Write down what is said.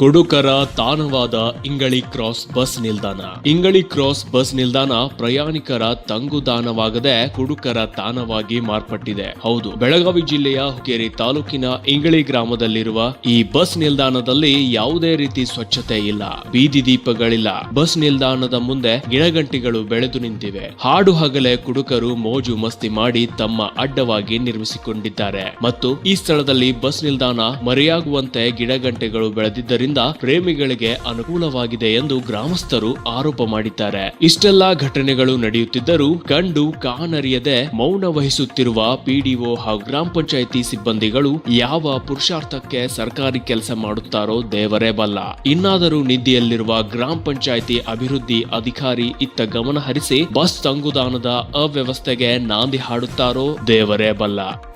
ಕೊಡುಕರ ತಾಣವಾದ Ingali cross bus ನಿಲ್ದಾಣ. Ingali cross bus ನಿಲ್ದಾಣ ಪ್ರಯಾಣಿಕರ ತಂಗುದಾನವಾಗದೆ ಕುಡುಕರ ತಾಣವಾಗಿ ಮಾರ್ಪಟ್ಟಿದೆ. ಹೌದು, ಬೆಳಗಾವಿ ಜಿಲ್ಲೆಯ ಹುಕ್ಕೇರಿ ತಾಲೂಕಿನ ಇಂಗಳಿ ಗ್ರಾಮದಲ್ಲಿರುವ ಈ ಬಸ್ ನಿಲ್ದಾಣದಲ್ಲಿ ಯಾವುದೇ ರೀತಿ ಸ್ವಚ್ಛತೆ ಇಲ್ಲ, ಬೀದಿ ದೀಪಗಳಿಲ್ಲ. ಬಸ್ ನಿಲ್ದಾಣದ ಮುಂದೆ ಗಿಡಗಂಟಿಗಳು ಬೆಳೆದು ನಿಂತಿವೆ. ಹಾಡು ಹಗಲೆ ಕುಡುಕರು ಮೋಜು ಮಸ್ತಿ ಮಾಡಿ ತಮ್ಮ ಅಡ್ಡವಾಗಿ ನಿರ್ಮಿಸಿಕೊಂಡಿದ್ದಾರೆ. ಮತ್ತು ಈ ಸ್ಥಳದಲ್ಲಿ ಬಸ್ ನಿಲ್ದಾಣ ಮರೆಯಾಗುವಂತೆ ಗಿಡಗಂಟೆಗಳು ಬೆಳೆದಿದ್ದರಿಂದ ಪ್ರೇಮಿಗಳಿಗೆ ಅನುಕೂಲವಾಗಿದೆ ಎಂದು ಗ್ರಾಮಸ್ಥರು ಆರೋಪ ಮಾಡಿದ್ದಾರೆ. ಇಷ್ಟೆಲ್ಲಾ ಘಟನೆಗಳು ನಡೆಯುತ್ತಿದ್ದರೂ ಕಂಡು ಕಾನರಿಯದೆ ಮೌನ ವಹಿಸುತ್ತಿರುವ ಪಿಡಿಒ ಹಾಗೂ ಗ್ರಾಮ ಪಂಚಾಯಿತಿ ಸಿಬ್ಬಂದಿಗಳು ಯಾವ ಪುರುಷಾರ್ಥಕ್ಕೆ ಸರ್ಕಾರಿ ಕೆಲಸ ಮಾಡುತ್ತಾರೋ ದೇವರೇ ಬಲ್ಲ. ಇನ್ನಾದರೂ ನಿಧಿಯಲ್ಲಿರುವ ಗ್ರಾಮ ಪಂಚಾಯಿತಿ ಅಭಿವೃದ್ಧಿ ಅಧಿಕಾರಿ ಇತ್ತ ಗಮನ ಹರಿಸಿ ಬಸ್ ತಂಗುದಾನದ ಅವ್ಯವಸ್ಥೆಗೆ ನಾಂದಿ ಹಾಡುತ್ತಾರೋ ದೇವರೇ ಬಲ್ಲ.